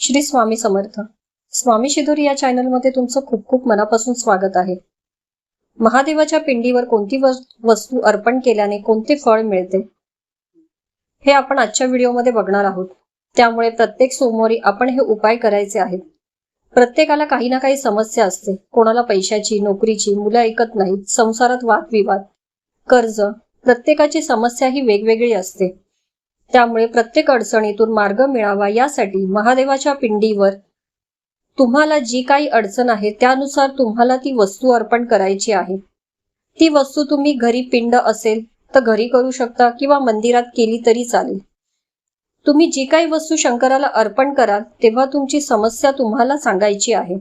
श्री स्वामी समर्थ. स्वामी शिदोरी या चॅनलमध्ये तुमचं खूप खूप मनापासून स्वागत आहे. महादेवाच्या पिंडीवर कोणती वस्तू अर्पण केल्याने कोणते फळ मिळते? हे आपण आजच्या व्हिडिओमध्ये बघणार आहोत. त्यामुळे प्रत्येक सोमवारी आपण हे उपाय करायचे आहेत. प्रत्येकाला काही ना काही समस्या असते. कोणाला पैशाची नोकरीची मुलं ऐकत नाहीत संसारात वादविवाद कर्ज प्रत्येकाची समस्या ही वेगवेगळी असते. त्यामुळे प्रत्येक अडचणीतून मार्ग मिळावा यासाठी महादेवाच्या पिंडीवर तुम्हाला जी काही अडचण आहे त्यानुसार तुम्हाला ती वस्तू अर्पण करायची आहे. ती वस्तू तुम्ही घरी पिंड असेल तर घरी करू शकता किंवा मंदिरात केली तरी चालेल. तुम्ही जी काही वस्तू शंकराला अर्पण कराल तेव्हा तुमची समस्या तुम्हाला सांगायची आहे.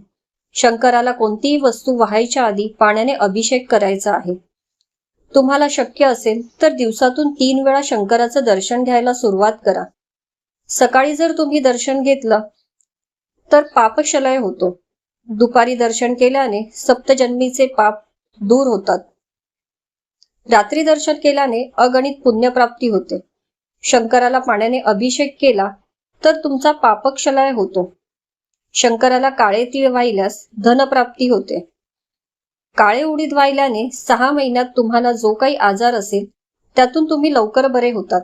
शंकराला कोणतीही वस्तू व्हायच्या आधी पाण्याने अभिषेक करायचा आहे. तुम्हाला शक्य असेल तर दिवसातून तीन वेळा शंकराचं दर्शन घ्यायला सुरुवात करा. सकाळी जर तुम्ही दर्शन घेतलं तर पापशलय होतो. दुपारी दर्शन केल्याने सप्तजन्मीचे पाप दूर होतात. रात्री दर्शन केल्याने अगणित पुण्यप्राप्ती होते. शंकराला पाण्याने अभिषेक केला तर तुमचा पापक्षलय होतो. शंकराला काळे तीळ वाहिल्यास धनप्राप्ती होते. काळे उडीद वाहिल्याने सहा महिन्यात तुम्हाला जो काही आजार असेल त्यातून तुम्ही लवकर बरे होतात.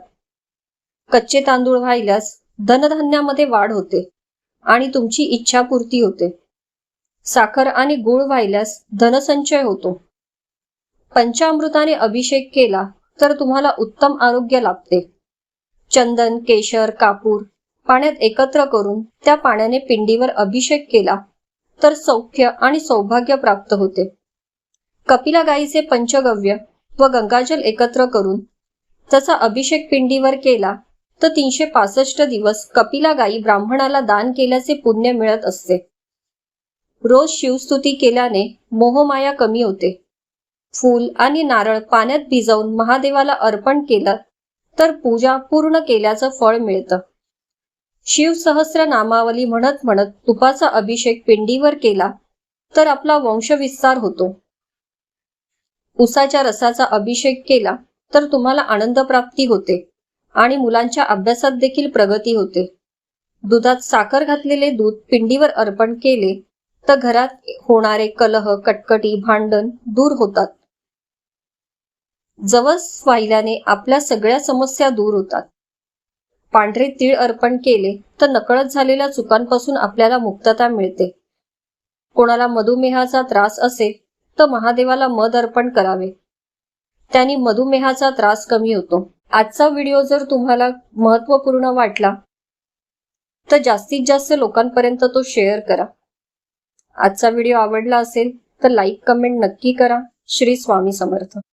कच्चे तांदूळ वाहिल्यास धनधान्यामध्ये वाढ होते आणि तुमची इच्छापूर्ती होते. साखर आणि गुळ वाहिल्यास धनसंचय होतो. पंचामृताने अभिषेक केला तर तुम्हाला उत्तम आरोग्य लाभते. चंदन केशर कापूर पाण्यात एकत्र करून त्या पाण्याने पिंडीवर अभिषेक केला तर सौख्य आणि सौभाग्य प्राप्त होते. कपिला गाईचे पंचगव्य व गंगाजल एकत्र करून त्याचा अभिषेक पिंडीवर केला तर तीनशे पासष्ट दिवस कपिला गाई ब्राह्मणाला दान केल्याचे पुण्य मिळत असते. रोज शिवस्तुती केल्याने मोहमाया कमी होते. फूल आणि नारळ पाण्यात भिजवून महादेवाला अर्पण केलं तर पूजा पूर्ण केल्याचं फळ मिळतं. शिव सहस्र नामावली म्हणत म्हणत तुपाचा अभिषेक पिंडीवर केला तर आपला वंशविस्तार होतो. उसाच्या रसाचा अभिषेक केला तर तुम्हाला आनंद प्राप्ती होते आणि मुलांच्या अभ्यासात देखील प्रगती होते. दुधात साखर घातलेले दूध पिंडीवर अर्पण केले तर घरात होणारे कलह कटकटी भांडण दूर होतात. जवस वाहिल्याने आपल्या सगळ्या समस्या दूर होतात. पांढरे तीळ अर्पण केले तर नकळत झालेल्या चुकांपासून आपल्याला मुक्तता मिळते. कोणाला मधुमेहाचा त्रास असेल तर महादेवाला मध अर्पण करावे. त्यांनी मधुमेहाचा त्रास कमी होतो. आजचा व्हिडिओ जर तुम्हाला महत्त्वपूर्ण वाटला तर जास्तीत जास्त लोकांपर्यंत तो शेअर करा. आजचा व्हिडिओ आवडला असेल तर लाईक कमेंट नक्की करा. श्री स्वामी समर्थ.